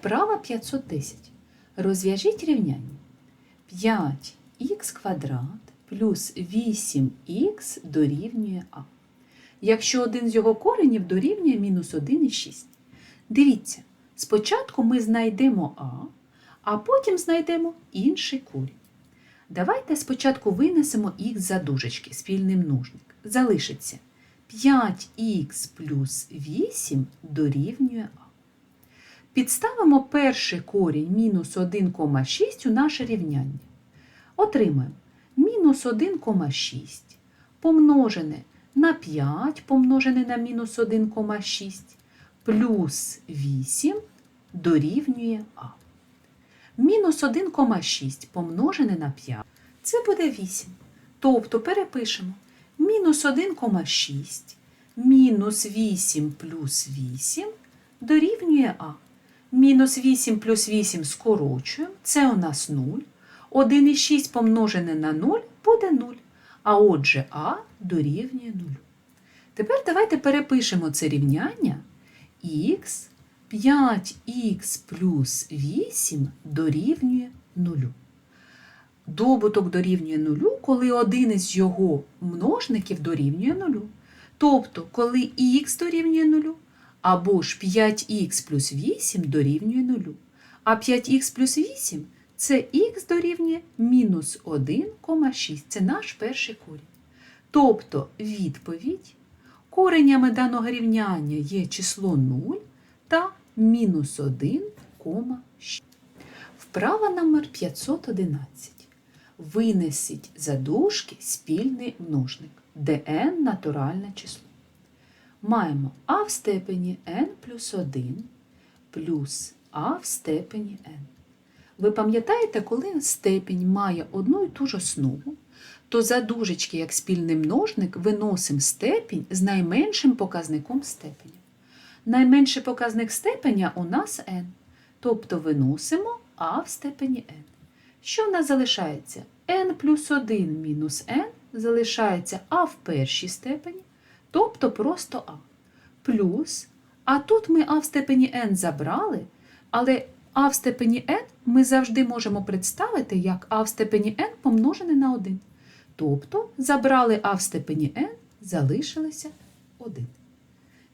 Вправа 510. Розв'яжіть рівняння. 5х квадрат плюс 8х дорівнює а. Якщо один з його коренів дорівнює мінус 1,6. Дивіться, спочатку ми знайдемо а, а потім знайдемо інший корінь. Давайте спочатку винесемо х за дужечки, спільний множник. Залишиться 5х плюс 8 дорівнює а. Підставимо перший корінь мінус 1,6 у наше рівняння. Отримаємо мінус 1,6 помножене на 5 помножене на мінус 1,6 плюс 8 дорівнює а. Мінус 1,6 помножене на 5 це буде 8. Тобто перепишемо мінус 1,6 мінус 8 плюс 8 дорівнює а. Мінус 8 плюс 8 скорочуємо, це у нас 0. 1,6 помножене на 0 буде 0. А отже, а дорівнює 0. Тепер давайте перепишемо це рівняння х 5х плюс 8 дорівнює 0. Добуток дорівнює 0, коли один із його множників дорівнює 0. Тобто, коли х дорівнює 0, або ж 5х плюс 8 дорівнює 0. А 5х плюс 8 це х дорівнює мінус 1,6. Це наш перший корінь. Тобто відповідь коренями даного рівняння є число 0 та мінус 1,6. Вправа номер 511. Винесіть за дужки спільний множник, де n натуральне число. Маємо а в степені n плюс 1 плюс а в степені n. Ви пам'ятаєте, коли степінь має одну і ту ж основу, то за дужечки, як спільний множник, виносимо степінь з найменшим показником степеня. Найменший показник степеня у нас n. Тобто виносимо а в степені n. Що в нас залишається? n плюс 1 мінус n залишається а в першій степені, тобто просто а. Плюс, а тут ми а в степені n забрали, але а в степені n ми завжди можемо представити як а в степені n помножене на 1. Тобто забрали а в степені n, залишилося 1.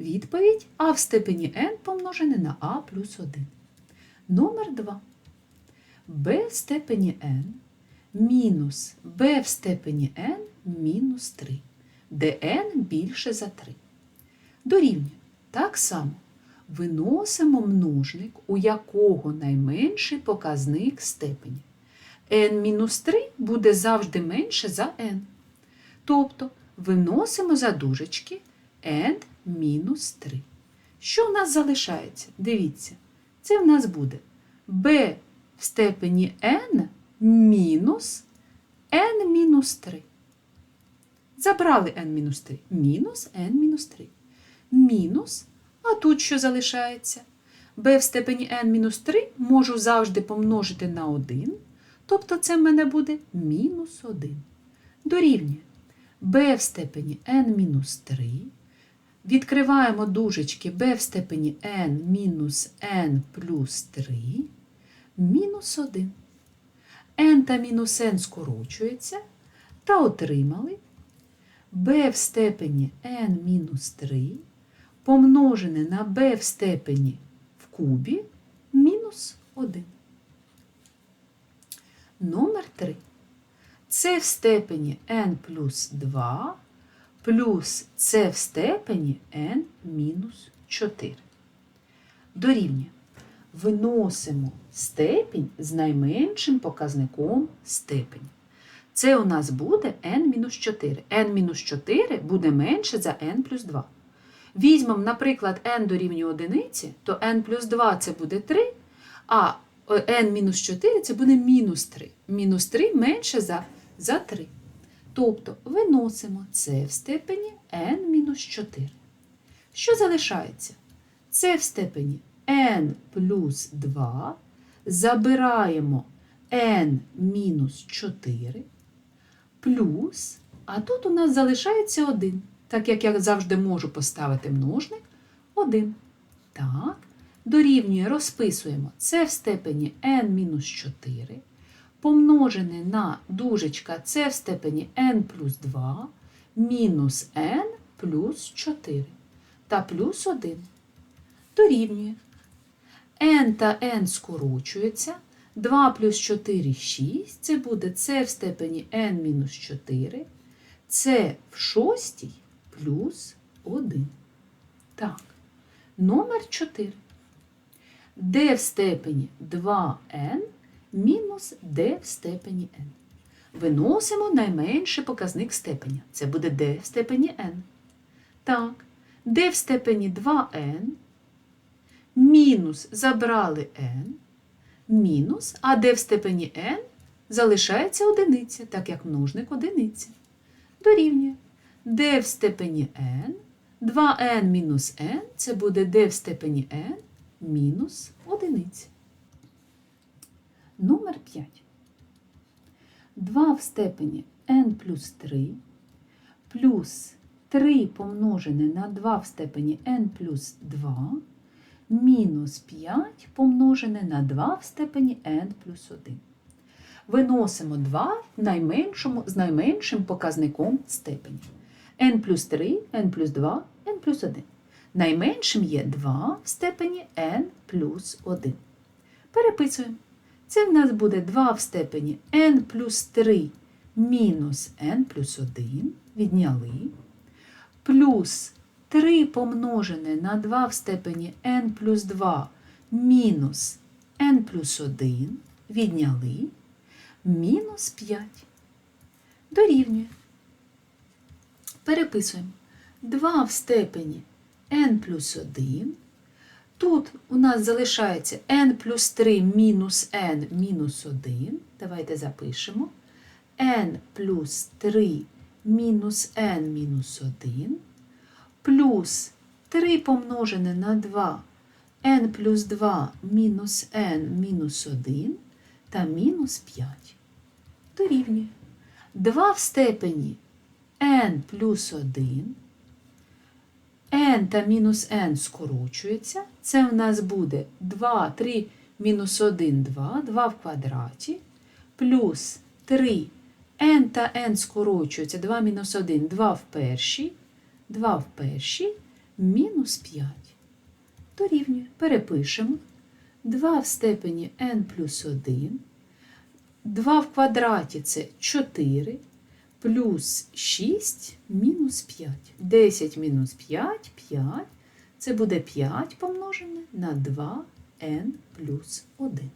Відповідь а в степені n помножене на а плюс 1. Номер 2. b в степені n мінус b в степені n мінус 3, де n більше за 3. Дорівнює. Так само виносимо множник, у якого найменший показник степені. n-3 буде завжди менше за n. Тобто виносимо за дужечки n-3. Що в нас залишається? Дивіться, це в нас буде b в степені n мінус n-3. Забрали n-3. Мінус n-3. Мінус, а тут що залишається? b в степені n-3 можу завжди помножити на 1. Тобто це в мене буде мінус 1. Дорівнює b в степені n-3. Відкриваємо дужечки b в степені n мінус n плюс 3 мінус 1. n та мінус n скорочується та отримали b в степені n мінус 3 помножене на b в степені в кубі мінус 1. Номер 3. Це в степені n плюс 2 плюс це в степені n мінус 4. Дорівнює. Виносимо степінь з найменшим показником степені. Це у нас буде n-4. n-4 буде менше за n плюс 2. Візьмемо, наприклад, n дорівнює 1, то n плюс 2 це буде 3, а n-4 це буде мінус 3. Мінус 3 менше за, за 3. Тобто виносимо це в степені n-4. Що залишається? Це в степені n плюс 2. Забираємо n-4 плюс, а тут у нас залишається 1. Так як я завжди можу поставити множник 1. Так, дорівнює, розписуємо це в степені n-4, помножене на дужечка це в степені n плюс 2, мінус n плюс 4 та плюс 1. Дорівнює. n та n скорочуються. 2 плюс 4 – 6. Це буде це в степені n мінус 4. Це в шостій плюс 1. Так. Номер 4. d в степені 2n мінус d в степені n. Виносимо найменший показник степеня. Це буде d в степені n. Так, d в степені 2n мінус забрали n, мінус, а d в степені n залишається одиниця, так як множник одиниці. Дорівнює d в степені n, 2n мінус n це буде d в степені n мінус одиниця. Номер 5. 2 в степені n плюс 3 плюс 3 помножене на 2 в степені n плюс 2 мінус 5 помножене на 2 в степені n плюс 1. Виносимо 2 найменшому, з найменшим показником степені. n плюс 3, n плюс 2, n плюс 1. Найменшим є 2 в степені n плюс 1. Переписуємо. Це в нас буде 2 в степені n плюс 3 мінус n плюс 1. Відняли. Плюс 3 помножене на 2 в степені n плюс 2 мінус n плюс 1. Відняли. Мінус 5. Дорівнює. Переписуємо. 2 в степені n плюс 1. Тут у нас залишається n плюс 3 мінус n мінус 1. Давайте запишемо. n плюс 3 мінус n мінус 1. Плюс 3 помножене на 2 n плюс 2 мінус n мінус 1 та мінус 5. Дорівнює. 2 в степені n плюс 1 n та мінус n скорочується. Це в нас буде 2, 3 мінус 1, 2, 2 в квадраті, плюс 3 n та n скорочується, 2 мінус 1, 2 в першій, 2 в першій, мінус 5. Дорівнює. Перепишемо. 2 в степені n плюс 1, 2 в квадраті це 4, плюс 6 мінус 5. 10 мінус 5 5. Це буде 5 помножене на 2n плюс 1.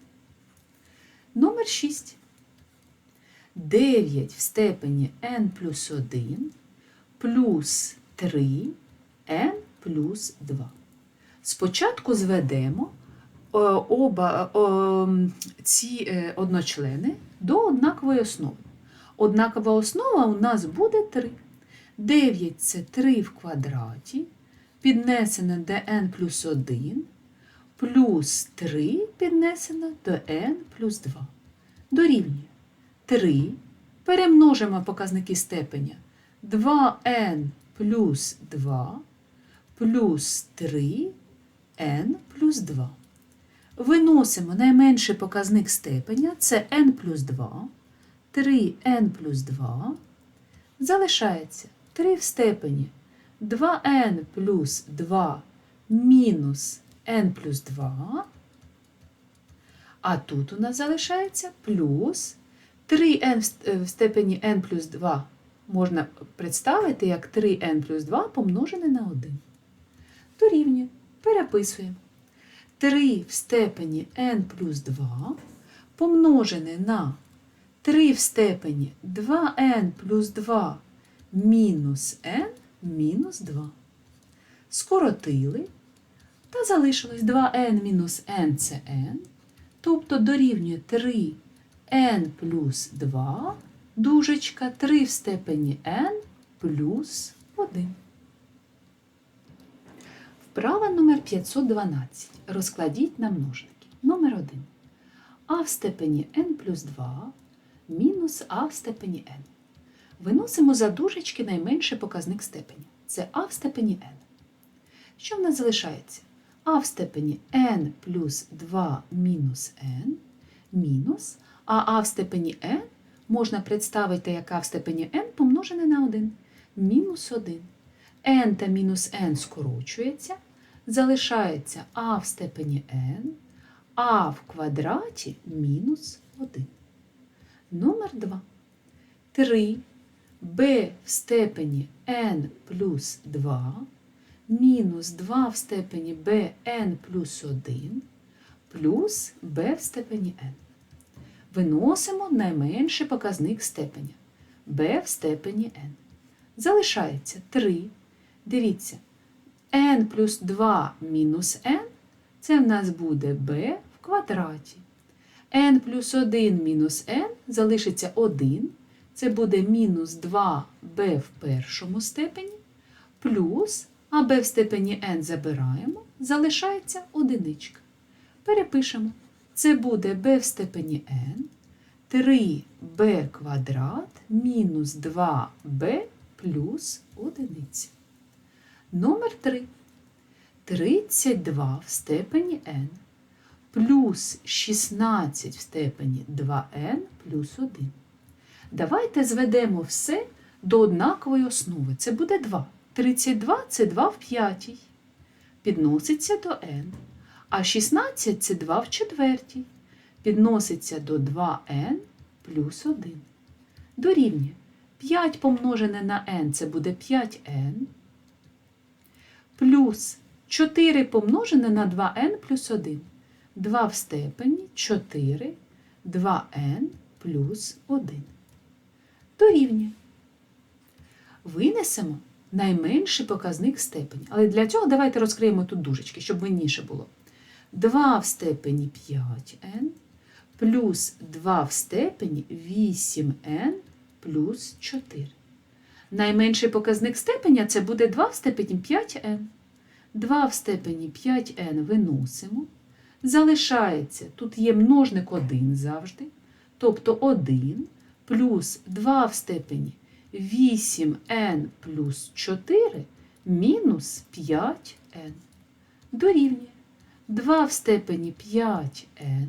Номер 6. 9 в степені n плюс 1 плюс 3 n плюс 2. Спочатку зведемо е, оба е, м, ці е, одночлени до однакової основи. Однакова основа у нас буде 3. 9 це 3 в квадраті, піднесене до n плюс 1, плюс 3 піднесено до n плюс 2. Дорівнює 3. Перемножимо показники степеня. 2n плюс 2 плюс 3 n плюс 2. Виносимо найменший показник степеня це n плюс 2. 3n плюс 2. Залишається 3 в степені 2n плюс 2 мінус n плюс 2. А тут у нас залишається плюс 3n в степені n плюс 2 можна представити як 3n плюс 2 помножене на 1. Дорівнює. Переписуємо. 3 в степені n плюс 2 помножене на 3 в степені 2n плюс 2 мінус n мінус 2. Скоротили та залишилось 2n мінус n це n, тобто дорівнює 3n плюс 2, дужечка 3 в степені n плюс 1. Вправа номер 512. Розкладіть на множники. Номер 1. а в степені n плюс 2 мінус а в степені n. Виносимо за дужечки найменший показник степені. Це а в степені n. Що в нас залишається? а в степені n плюс 2 мінус n мінус, а а в степені n можна представити як а в степені n помножене на 1. Мінус 1. n та мінус n скорочується, залишається а в степені n, а в квадраті мінус 1. Номер 2. 3 b в степені n плюс 2 мінус 2 в степені bn плюс 1 плюс b в степені n. Виносимо найменший показник степеня b в степені n. Залишається 3. Дивіться, n плюс 2 мінус n це в нас буде b в квадраті. n плюс 1 мінус n залишиться 1. Це буде мінус 2b в першому степені, плюс а b в степені n забираємо, залишається одиничка. Перепишемо. Це буде b в степені n, 3b квадрат мінус 2b плюс одиниця. Номер 3. 32 в степені n плюс 16 в степені 2n плюс 1. Давайте зведемо все до однакової основи. Це буде 2. 32 це 2 в п'ятій. Підноситься до n. А 16 це 2 в четвертій. Підноситься до 2n плюс 1. Дорівнює. 5 помножене на n це буде 5n. Плюс 4 помножене на 2n плюс 1. 2 в степені 4, 2n плюс 1. Дорівнює. Винесемо найменший показник степені. Але для цього давайте розкриємо тут дужечки, щоб винніше було. 2 в степені 5n плюс 2 в степені 8n плюс 4. Найменший показник степеня це буде 2 в степені 5n. 2 в степені 5n виносимо. Залишається, тут є множник 1 завжди. Тобто 1 плюс 2 в степені 8n плюс 4 мінус 5n. Дорівнює 2 в степені 5n,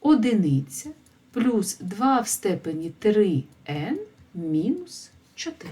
одиниця плюс 2 в степені 3n мінус 4.